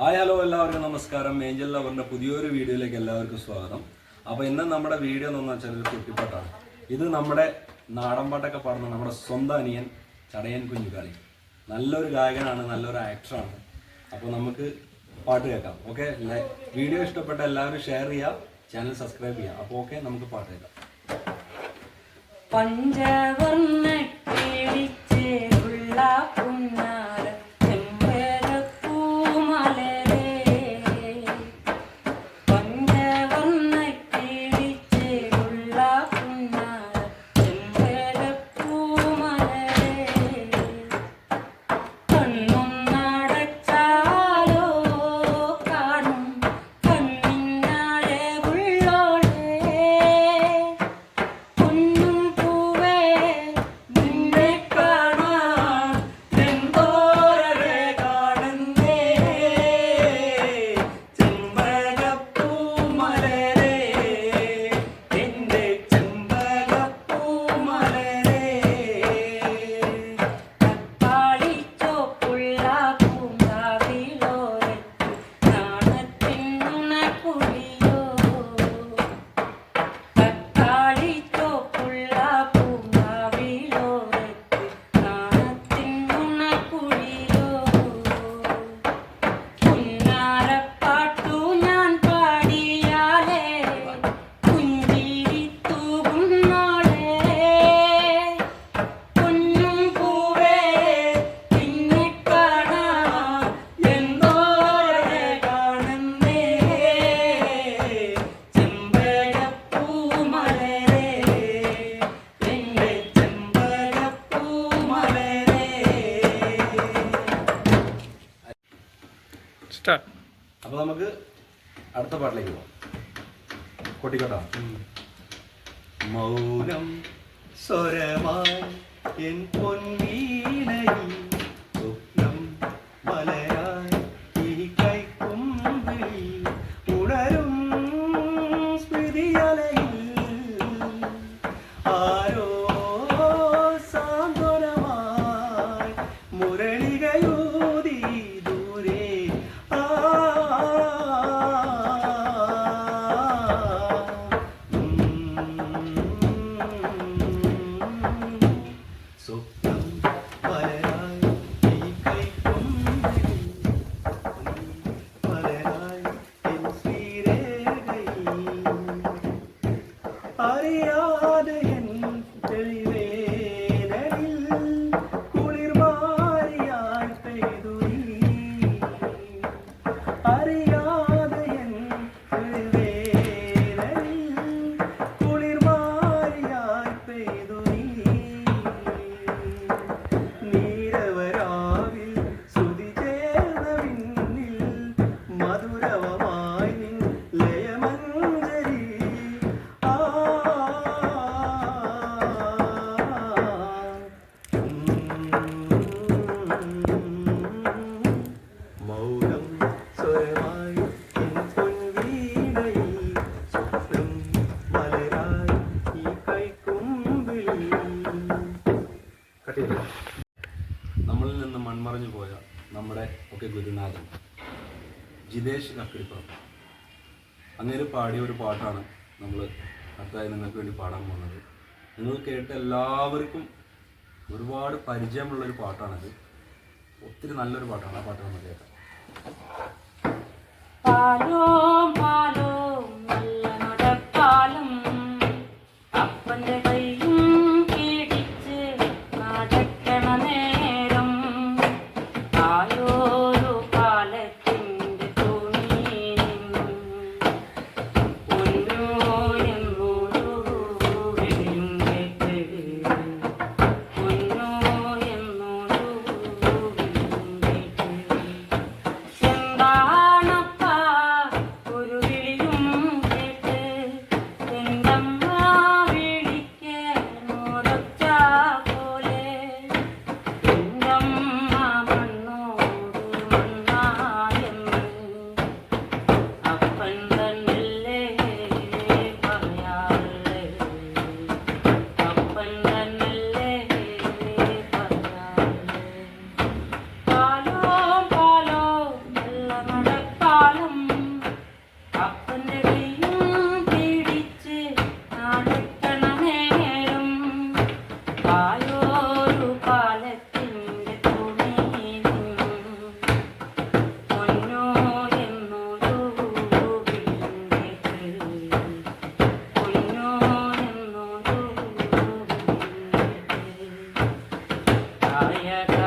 Hi hello എല്ലാവർക്കും നമസ്കാരം. Angel ലവറിന്റെ പുതിയൊരു വീഡിയോയിലേക്ക് എല്ലാവർക്കും സ്വാഗതം. അപ്പോൾ ഇന്ന് നമ്മുടെ വീഡിയോ എന്ന് വെച്ചാൽ ഒരു കുട്ടിപ്പാട്ടാണ്. ഇത് നമ്മുടെ നാടൻ പാട്ടൊക്കെ പാടുന്ന നമ്മുടെ സ്വന്തം അനിയൻ ചടയൻ കുഞ്ഞുകാളി. നല്ലൊരു ഗായകനാണ് നല്ലൊരു ആക്ടറാണ് അപ്പോൾ നമുക്ക് പാട്ട് കേൾക്കാം. ഓക്കെ വീഡിയോ ഇഷ്ടപ്പെട്ട എല്ലാവരും ഷെയർ ചെയ്യാം ചാനൽ സബ്സ്ക്രൈബ് ചെയ്യാം. അപ്പോൾ ഓക്കെ നമുക്ക് പാട്ട് കേൾക്കാം. പഞ്ചവർണ ചെമ്പരപ്പൂമലരേ നമുക്ക് അടുത്ത പാട്ടിലേക്ക് പോവാം. കൊട്ടിക്കോട്ടോ. മൗനം സ്വരമായി എൻ നമ്മളിൽ നിന്ന് മൺമറഞ്ഞു പോയ നമ്മുടെ ഒക്കെ ഗുരുനാഥൻ ജിതേഷ് കക്കിടിപ്പുറം. അങ്ങനെ പാടിയ ഒരു പാട്ടാണ് നമ്മൾ അടുത്തായി നിങ്ങൾക്ക് വേണ്ടി പാടാൻ പോകുന്നത്. നിങ്ങൾ കേട്ട എല്ലാവർക്കും ഒരുപാട് പരിചയമുള്ളൊരു പാട്ടാണത്. ഒത്തിരി നല്ലൊരു പാട്ടാണ്. ആ പാട്ട് നമ്മൾ കേൾക്കാം. 啊，那天。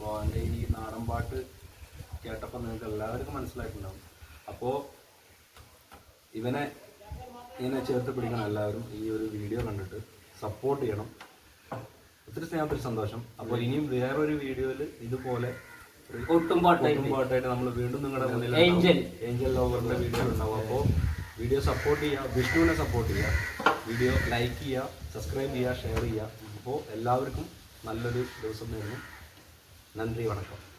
അപ്പോൾ അവന്റെ ഈ നാടൻ പാട്ട് കേട്ടപ്പോൾ നിങ്ങൾക്ക് എല്ലാവർക്കും മനസ്സിലായിട്ടുണ്ടാവും. അപ്പോൾ ഇവനെ ഇങ്ങനെ ചേർത്ത് പിടിക്കണം എല്ലാവരും ഈ ഒരു വീഡിയോ കണ്ടിട്ട് സപ്പോർട്ട് ചെയ്യണം. ഒത്തിരി സ്നേഹത്തിൽ സന്തോഷം. അപ്പോൾ ഇനിയും വേറൊരു വീഡിയോയിൽ ഇതുപോലെ ഒട്ടും പാട്ടായിട്ട് നമ്മൾ വീണ്ടും നിങ്ങളുടെ മുന്നിൽ ഏഞ്ചൽ. ഏഞ്ചൽ ലവറിന്റെ വീഡിയോ ഉണ്ടാവും. അപ്പോൾ വീഡിയോ സപ്പോർട്ട് ചെയ്യുക വിഷ്ണുവിനെ സപ്പോർട്ട് ചെയ്യുക വീഡിയോ ലൈക്ക് ചെയ്യുക സബ്സ്ക്രൈബ് ചെയ്യുക ഷെയർ ചെയ്യുക. അപ്പോൾ എല്ലാവർക്കും നല്ലൊരു ദിവസം നേരുന്നു நன்றி வணக்கம்.